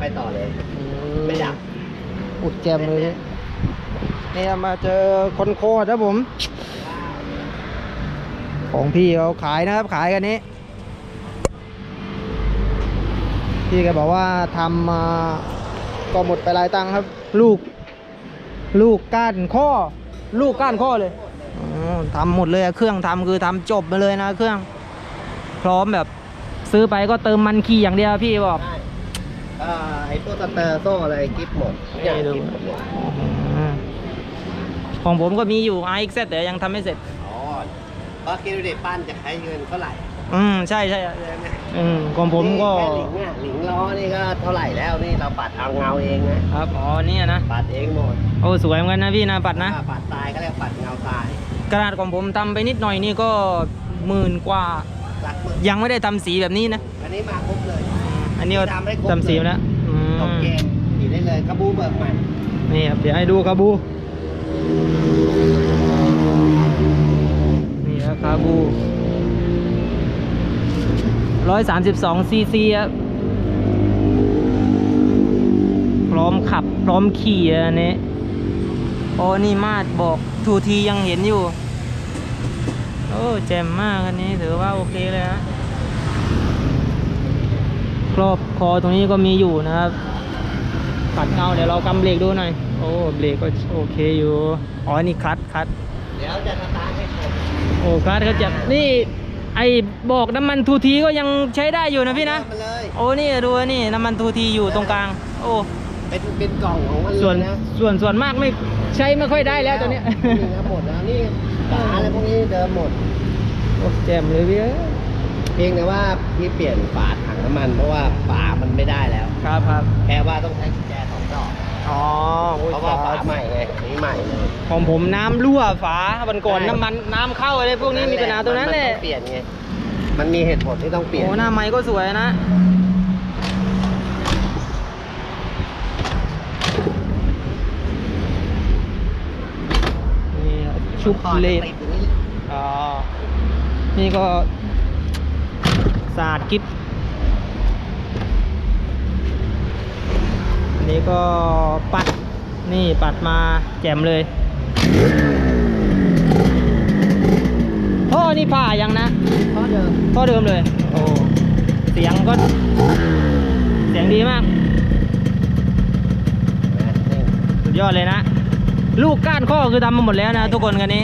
ไปต่อเลย ไม่ดับอุดแจมเลยนี่มาเจอคนโคตรครับผม ของพี่เขาขายนะครับขายกันนี้ พี่แกบอกว่าทำมาก็หมดไปหลายตังค์ครับ ลูก ลูกก้านข้อ ลูกก้านข้อเลยอ๋อทำหมดเลยอะเครื่องทำคือทำจบมาเลยนะเครื่อง พร้อมแบบซื้อไปก็เติมมันขี่อย่างเดียวพี่บอกได้เอ่อไอ้พวกสเตอร์โซ่อะไรกิฟหมดทุกอย่างกิฟหมดเลยอืมของผมก็มีอยู่ RX แต่ยังทำไม่เสร็จ อ๋อเพราะคิดดูดิปั้นจะใช้เงินเท่าไหร่ อืมใช่ใช่อืมของผมก็แค่หลิงอะหลิงล้อนี่ก็เท่าไหร่แล้วนี่เราปัดเอาเงาเองนะครับอ๋อเนี่ยนะปัดเองหมดโอ้สวยเหมือนกันนะพี่นะปัดนะอ่าปัดตายก็เรียกปัดเงาตายกระดาษของผมทำไปนิดหน่อยนี่ก็หมื่นกว่าหลักหมื่นยังไม่ได้ทำสีแบบนี้นะอันนี้มาครบเลย อืมอันนี้ก็ทำให้ครบทำสีมาแล้วอืจบมเกมขี่ได้เลยกระบูเบิกใหม่นี่ครับเดี๋ยวให้ดูคาบูนี่ครับคาบูร้อยสามสิบสองซีซีครับพร้อมขับพร้อมขี่อันนี้โอ้นี่มาดบอกทูทียังเห็นอยู่ โอ้แจ่มมากอันนี้ถือว่าโอเคเลยนะค รอบคอตรงนี้ก็มีอยู่นะครับปัดเงาเดี๋ยวเรากำเบรกดูหน่อยโอ้เบรกก็โอเคอยู่อ๋อนี่คลัตช์คลัตช์เดี๋ยวจะสตาร์ทให้ครบโอ้คลัตช์เขาจะนี่ไอ้บอกน้ำมันทูทีก็ยังใช้ได้อยู่นะพี่นะมาเลยโอ้นี่ดูนี่น้ำมันทูทีอยู่ตรงกลาง โอ้เป็นเป็นกล่องของมันเลยส่วนนะส่วนส่วนมากไม่ใช้ไม่ค่อยได้แล้วตอนเนี้ย นี่ครับหมดแล้วนี่ฝาอะไรพวกนี้เดิมหมด โอ้แจ่มเลยพี่เอ้ยเพียงแต่ว่าพี่เปลี่ยนฝาถัง น้ำมันเพราะว่าฝามันไม่ได้แล้ว ครับครับแค่ว่าต้องใช้กุญแจสองดอกอ๋อโอ้ยเพราะว่าฝาใหม่ไงนี่ใหม่เลยของผมน้ำรั่วฝาวันก่อนใช่น้ำมันน้ำเข้าอะไรพวกนี้มีปัญหาตรงนั้นแหละมัต้องเปลี่ยนไงมันมีเหตุผลที่ต้องเปลี่ยนโอ้หน้าไม้ก็สวยนะ นี่ครับชุบคอเลจะดติดอยู่นี่อ๋อ นี่ก็สาดกิฟ นี้ก็ปัดนี่ปัดมาแจ่มเลยท่อนี่ผ่ายังนะข้อเดิมท่อเดิมเลย โอ้เสียงก็ เสียงดีมาก สุดยอดเลยนะ ลูกก้านข้อคือทำมาหมดแล้วนะทุกคนกันนี้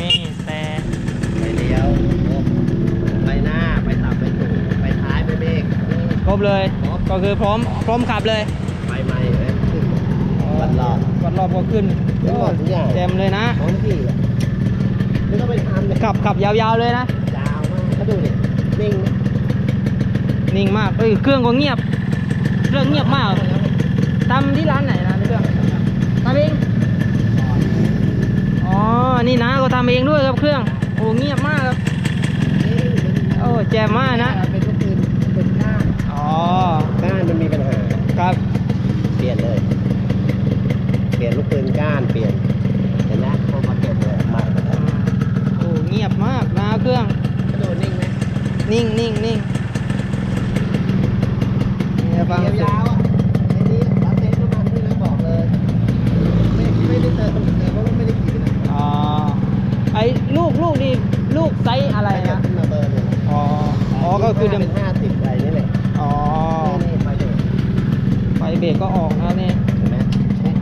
นี่แต่ไปเลี้ยว ไปหน้า ไปต่ำไปสูงไปท้าย ไปเบรกครบเลย ก็คือพร้อมพร้อมขับเลยไปใหม่เลยขึ้นวัดรอบวัดรอบก็ขึ้นขึ้นหมดทุกอย่างเต็มเลยนะของพี่อะไม่ต้องไปทำเลยขับขับยาวๆเลยนะยาวมากก็ดูดินิ่งนะนิ่งมากเอ้ยเครื่องก็เงียบเครื่องเงียบมากทำที่ร้านไหนนะเครื่องทำเองอ๋อนี่นะก็ทำเองด้วยครับเครื่องโอ้เงียบมากครับโอ้แจ่มมากนะเป็นลูกปืนเป็นก้านอ๋อ ก้านมันมีปัญหา ครับ เปลี่ยนเลย เปลี่ยนลูกปืนก้านเปลี่ยนเห็นไหมพอมาเปลี่ยนเลยมาอืมโอ้เงียบมากนะเครื่องกระโดดนิ่งไหมนิ่งนิ่งนิ่งนี่ฟังยาวๆอะไอ้นี่รัดเต็นน้ำมันที่นะบอกเลยไม่ไม่ได้เติมเลยเพราะว่าไม่ได้ขี่ไปไหนอ๋อไอ้ลูกลูกนี่ลูกไซส์อะไรใช่นะขึ้นมาเบอร์หนึ่งอ๋ออ๋อก็คือเดิมเป็นห้าสิบอะไรนี่แหละอ๋อนี่นี่ไปเลยไฟเบรกก็ออกนะนี่เห็นไหมเช็ค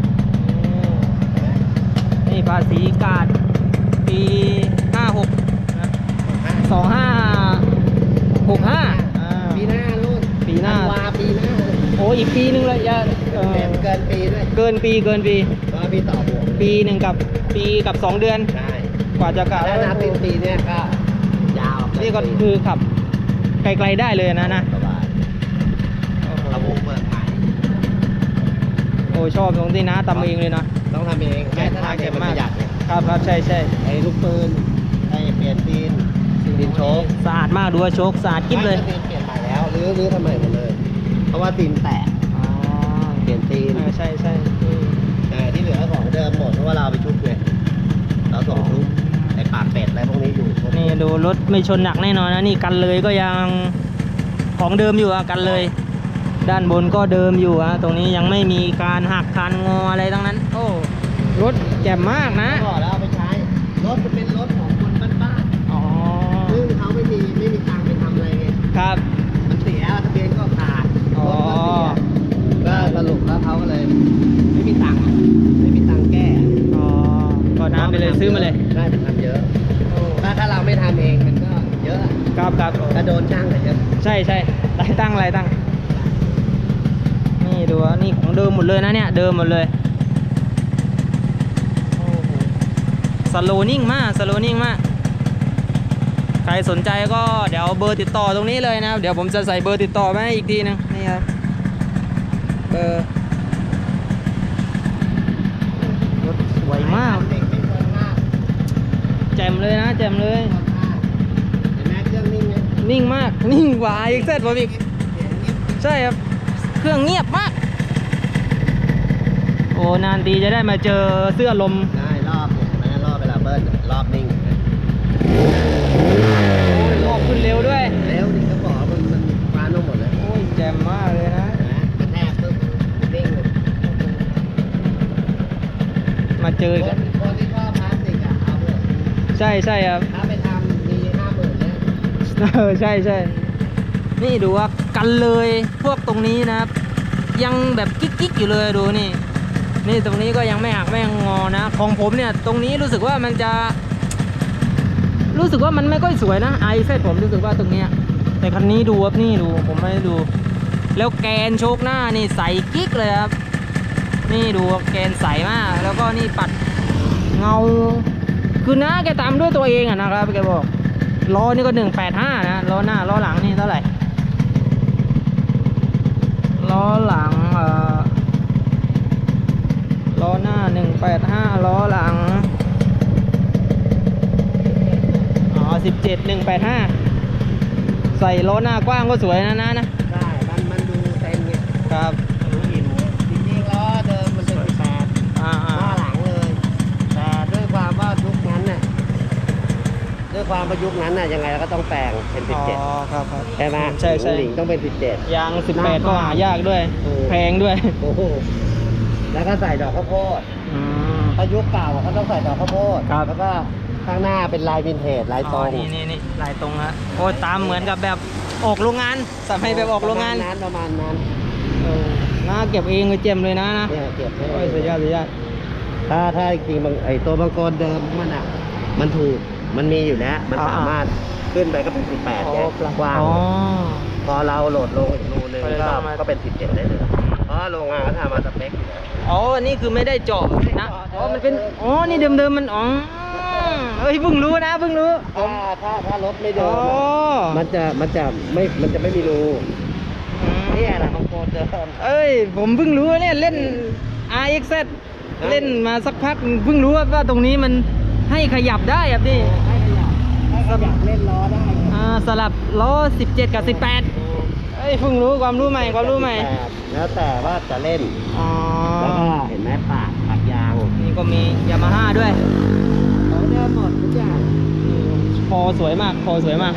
อืม เห็นไหม นี่ ภาษีกาดปีห้าหกนะห้าสองห้าหกห้าปีหน้านู่นปีหน้าธัวาปีหน้าเลยโอ้อีกปีนึงเลยจะเออเต็มเกินปีด้วยเกินปีเกินปีเพราะว่าพี่ต่อบวกปีหนึ่งกับปีกับสองเดือน ใช่กว่าจะกะถ้านับเป็นปีเนี่ยก็ยาวนี่ก็คือขับไกลๆได้เลยนะนะสบายระบบเปิดใหม่โอ้ชอบตรงที่นะทำเองเลยนะ ต้องทำเองแค่ถ้าทำเองมันประหยัดไงครับครับใช่ใช่ไอ้ลูกปืนไอ้เปลี่ยนตีนตีนโชคสะอาดมากดูว่าโชคสะอาดกิ๊บเลยตีนเปลี่ยนใหม่แล้วรื้อรื้อทำใหม่หมดเลย เพราะว่าตีนแตกอ๋อเปลี่ยนตีนเออใช่ใช่อืมแต่ที่เหลือของเดิมหมดเพราะว่าเราเอาไปชุบไงเราส่งชุบไอ้ปากเป็ดอะไรพวกนี้อยู่ครบนี่ดูรถไม่ชนหนักแน่นอนนะนี่กันเลยก็ยังของเดิมอยู่อะกันเลย ด้านบนก็เดิมอยู่ฮะตรงนี้ยังไม่มีการหักคานงออะไรทั้งนั้น โอ้รถแจ่มมากนะก็แล้วเอาไปใช้รถมันเป็นรถของคนบ้านอ๋อๆซึ่งเขาไม่มีไม่มีตังค์ไปทำอะไรไงครับ มันเสียทะเบียนก็ขาดอ๋อรถก็เสียก็สรุปแล้วเขาก็เลย ไม่มีตังค์อะไม่มีตังค์แก้อ๋อก็น้ำไปเลยซื้อมาเลยได้มันทำเยอะถ้าถ้าเราไม่ทำเองมันก็เยอะอะครับครับถ้าโดนช่างก็เยอะใช่ใช่ไรตั้งไรตั้ง นี่ดูว่านี่ของเดิมหมดเลยนะเนี่ย เดิมหมดเลยโอ้โหสโลนิ่งมากสโลนิ่งมาก ใครสนใจก็เดี๋ยวเบอร์ติดต่อตรงนี้เลยนะครับ เดี๋ยวผมจะใส่เบอร์ติดต่อไว้ให้อีกทีนึงนี่ครับ เบอร์รถสวยมากเด็กไม่ควรมากแจ่มเลยนะแจ่มเลยเห็นไหมเครื่องนิ่งไหมนิ่งมาก นิ่งกว่าอีกเซตผมอีกเสียงนิ่งใช่ครับ เครื่องเงียบมาก โอ้นานทีจะได้มาเจอเสื้อลมได้รอบเนี่ยเห็นไหมรอบเวลาเบิ้ลรอบนิ่งโอ้ยรอบขึ้นเร็วด้วย เร็วดิก็บอกมันมันฟ้านุ่มหมดเลยโอ้ยแจ่มมากเลยนะเห็นไหมกระแทกปุ๊บนิ่งเลยมาเจอคกันนคนที่ชอบพลาสติกอะเอาเถอะใช่ใช่ครับถ้าไปทำมีห้าหมื่นเนี่ยเออใช่ใช่นี่ดูว่ากันเลยพวกตรงนี้นะครับ ยังแบบกิ๊กกิ๊กอยู่เลยดูนี่ นี่ตรงนี้ก็ยังไม่หักไม่งอนะ ของผมเนี่ยตรงนี้รู้สึกว่ามันจะ รู้สึกว่ามันไม่ค่อยสวยนะไอเซตผมรู้สึกว่าตรงเนี้ยแต่คันนี้ดูครับนี่ดูผมไม่ดู แล้วแกนโชคหน้านี่ใสกิ๊กเลยครับนี่ดูแกนใสมาก แล้วก็นี่ปัดเงา คือน้าแกตามด้วยตัวเองอะนะครับแกบอกล้อนี่ก็หนึ่งแปดห้านะล้อหน้าล้อหลังนี่เท่าไหร่ล้อหลังเอ่อล้อ หน้าหนึ่งแปดห้าล้อหลัง อ๋อสิบเจ็ดหนึ่งแปดห้าใส่ล้อหน้ากว้างก็สวยนะนะนะใช่มันมันดูเต็มไงครับดูหินจริงๆล้อเดิมมันเป็นสิบแปดอ่าหน้าหลังเลย แต่ด้วยความว่ายุคนั้นน่ะ ด้วยความว่ายุคนั้นน่ะยังไงเราก็ต้องแปลงเป็นสิบอ๋อเจ็ดครับครับ ใช่ไหมใช่ใช่ หลิงต้องเป็นสิบเจ็ด ยางสิบแปดก็หายากด้วยโอ้แพงด้วย โอ้โห แล้วก็ใส่ดอกข้าวโพดอืม ถ้ายุคเก่าเขาต้องใส่ดอกข้าวโพดครับ แล้วก็ข้างหน้าเป็นลายวินเทจลายตรงอ๋อนี่นี่นี่ลายตรงฮะโอ้ยตามเหมือนกับแบบออกโรงงานสมัยแบบออกโรงงานประมณนั้นประมาณนั้นเออน้าเก็บเองเลยเจมเลยนะนะเนี่ยเก็บให้โอ้ยสุดยอดสุดยอดถ้าถ้าจริงๆบางไอตัวบางกรเดิมมันอะ มันถูกมันมีอยู่แล้วมันสามารถขึ้นไปก็เป็นสิบแปดไงกว้างอ๋อ พอเราโหลดลงอีกรูนึงก็เลยก็ต้องมา ก็เป็นสิบเจ็ดได้เลย เพราะโรงงานเขาทำมาสเปคอยู่แล้ว อ๋อนี่คือไม่ได้เจาะนะอ๋อมันเป็นอ๋อนี่เดิมๆมันอ๋อเฮ้ยเพิ่งรู้นะเพิ่งรู้ถ้าถ้าถ้ารถไม่เดิอ๋อมอะมันจะมันจะไม่ มันจะไม่มีรูอืมเนี่ยแหละบางคนเดิมเอ้ย ผมเพิ่งรู้เนี่ยเล่น RXZ เล่นมาสักพักเพิ่งรู้ว่าว่าตรงนี้มันให้ขยับได้ครับนี่ให้ขยับให้ขยับเล่นล้อได้ อ่าสลับล้อ 17 กับ 18เอ้ยเพิ่งรู้ความรู้ใหม่ความรู้ใหม่ แล้วแต่ว่าจะเล่น อ๋อ แล้วก็เห็นไหมปากปากยางนี่ก็มียามาฮ่าด้วยของเดิมหมดทุกอย่างคอสวยมากคอสวยมาก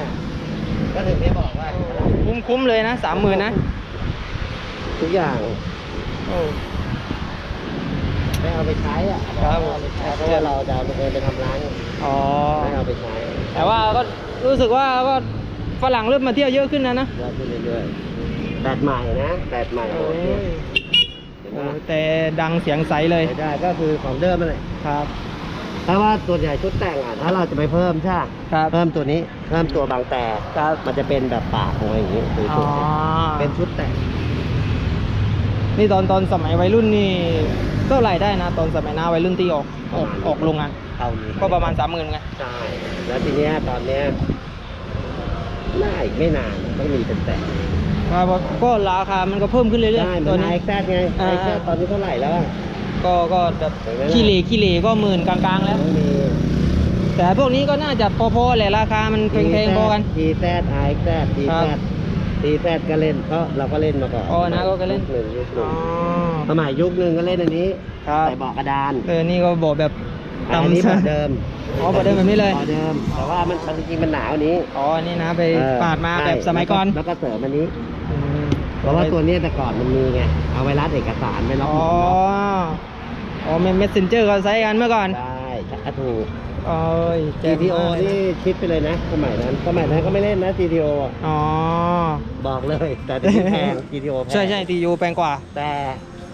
ก็ถึงได้บอกว่า คุ้มคุ้มเลยนะสามหมื่นนะ ทุกอย่างโอ้ไม่เอาไปใช้อะครับไม่เอาไปใช้เพราะว่าเราจะเอาไปเดินไปทำร้าน อ๋อ ไม่เอาไปใช้ แต่ว่าก็รู้สึกว่าก็ ฝรั่งเริ่มมาเที่ยวเยอะขึ้นนะนะเยอะขึ้นเรื่อยๆแบตใหม่นะแบตใหม่โอ้โหเห็นไหมแต่ดังเสียงใสเลยใช้ได้ก็คือของเดิมนั่นแหละครับ ถ้าว่าตัวใหญ่ชุดแต่งอะถ้าเราจะไปเพิ่มใช่ปะครับ เพิ่มตัวนี้เพิ่มตัวบางแต่ครับ มันจะเป็นแบบปากของอย่างนี้สวยอ๋อๆเป็นชุดแต่งนี่ตอนตอนสมัยวัยรุ่นนี่เท่าไหร่ได้นะ ตอนสมัยหน้าวัยรุ่นที่ออกออกออกโรงงาน เท่านี้ก็ประมาณสามหมื่นไง ใช่แล้วทีเนี้ยตอนเนี้ย น่าอีกไม่นานต้องมีเป็นแสนครับก็ราคามันก็เพิ่มขึ้นเรื่อยใช่ๆมัตัวนนี้ไอแซดไงอ่าไอแซดตอนนี้เท่าไหร่แล้วอะก็ก็แบบเห็นไหมล่ะขี้เหร่ขี้เหร่ก็หมื่นกลางๆแล้ว ต้องมีแต่พวกนี้ก็น่าจะพอๆแหละราคามันแพงๆพอกัน ทีแซดไอแซดทีครัแซบดทีแซดก็เล่นเพราะเราก็เล่นมาก่อนอ๋อนะก็เล่น ยุคหนึ่งยุคหนึ่อ๋งอสมัยยุคหนึ่งก็เล่นอันนี้ครับ ใส่เบาะกระดาน เออนี่ก็บอกแบบ อันนี้ตำเบาะเดิมอ๋อเบาะเดิมแบบนี้เลยเบาะเดิม แต่ว่ามันมันจริงๆมันหนาวอันนี้อ๋อนี่นะไปเออปาดมาใช่แบบสมัยก่อนแล้วก็เสริมอันนี้อืมโอราะว่าตัวเนี้ยแต่ก่อนมันมีไง เอาไว้รัดเอกสารไม่ล็อกอ๋ออ๋อเมสเซนเจอร์เขาใช้กันเมื่อก่อนได้ถ้าถูก โอ้ยแจ่ม GTO มากเลยนี่คิดไปเลยนะสมัยนั้นสมัยนั้นก็ไม่เล่นนะ GTO อะอ๋อบอกเลย แต่เดี๋ยวนี้แพง GTO แพงใช่ใช่ทียูแพงกว่าแต่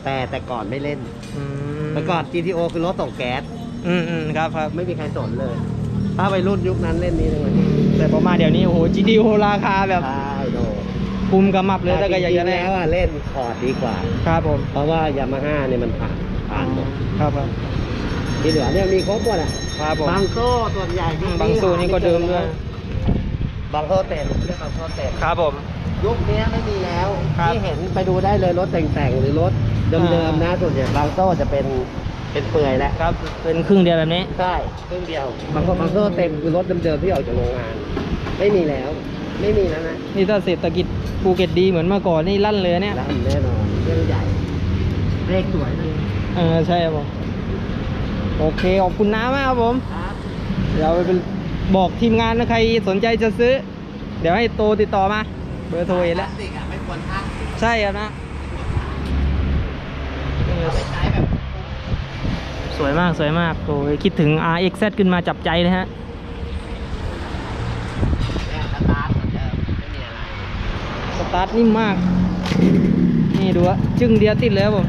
แต่แต่ก่อนไม่เล่น อืมแต่ก่อน GTO คือรถส่งแก๊ส อืมอืมครับครับไม่มีใครสนเลย ถ้าวัยรุ่นยุคนั้นเล่นนี้เลยแต่พอมาเดี๋ยวนี้โอ้โห GTO ราคาแบบใช่โดคุมกำมับเลยถ้าก็อยากจะได้จริงๆแล้วอะเล่นคอร์ดดีกว่า ครับผมเพราะว่ายามาฮ่าเนี่ยมันผ่านผ่านหมดครับครับที่เหลือเนี่ยมีครบหมดอะครับผม บางโซ่ส่วนใหญ่ที่บางโซ่นี่ก็เดิมด้วย บางโซ่เต็มเรียกบางโซ่เต็ม ครับผม ยุคนี้ไม่มีแล้ว ครับที่เห็นไปดูได้เลยรถแต่งๆ หรือรถเดิมๆนะส่วนใหญ่บางโซ่จะเป็น เป็นเปื่อยแล้วครับ เป็นครึ่งเดียวแบบนี้ ใช่ครึ่งเดียวบางคนบางโซ่เต็มคือรถเดิมๆที่ออกจากโรงงาน ไม่มีแล้ว ไม่มีแล้วนะนี่ถ้าเศรษฐกิจภูเก็ตดีเหมือนเมื่อก่อนนี่ลั่นเลยเนี่ยแล้วแน่นอนเครื่องใหญ่เลขสวยเลยเออใช่ครับผมโอเคขอบคุณน้ามากครับผม ครับเดี๋ยวไปบอกทีมงานนะใครสนใจจะซื้อ เดี๋ยวให้โตติดต่อมา เบอร์โทรเองแล้ว พลาสติกอะไม่ควรทัก ใช่ครับนะเออ เอาไปใช้แบบ ส วยมากสวยมากโอ้ยคิดถึง RXZ ขึ้นมาจับใจเลยฮะสตาร์ทเหมือนเดิมไม่มีอะไรสตนิ่มมาก นี่ดูอะจึงเดียวติดแล้วผม